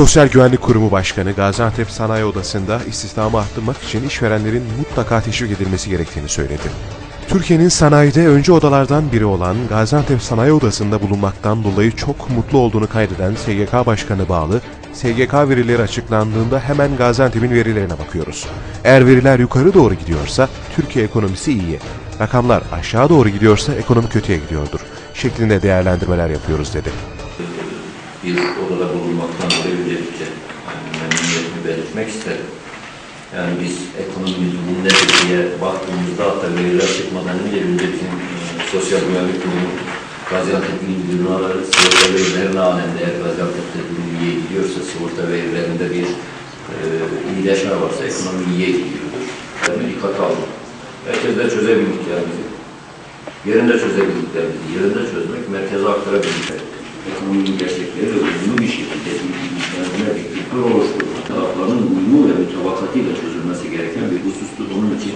Sosyal Güvenlik Kurumu Başkanı Gaziantep Sanayi Odası'nda istihdamı arttırmak için işverenlerin mutlaka teşvik edilmesi gerektiğini söyledi. Türkiye'nin sanayide öncü odalardan biri olan Gaziantep Sanayi Odası'nda bulunmaktan dolayı çok mutlu olduğunu kaydeden SGK Başkanı bağlı, SGK verileri açıklandığında hemen Gaziantep'in verilerine bakıyoruz. Eğer veriler yukarı doğru gidiyorsa Türkiye ekonomisi iyi, rakamlar aşağı doğru gidiyorsa ekonomi kötüye gidiyordur şeklinde değerlendirmeler yapıyoruz dedi. Bir odada bulunmaktan dolayı öncelikle yani memnuniyetimi belirtmek isterim. Yani biz ekonomi durumunda diye baktığımızda hatta veriler çıkmadan önce önce bizim e, Sosyal Güvenlik Kurumu Gaziantep İl Müdürlüğü'nü ararız. Sigorta verilerine halen eğer Gaziantep'te durum iyiye gidiyorsa, sigorta verilerinde bir e, iyileşme varsa ekonomi iyiye gidiyordur. Yani dikkate aldık. Herkes de çözebildiklerimizi, yerinde çözebildiklerimizi, yerinde çözmek, merkeze aktarabildik. Ekonominin gerçekleriyle uyumlu bir şekilde birbirine bir kültür oluşturmak, tarafların uyumu ve mütabakatıyla çözülmesi gereken bir husustur. Onun için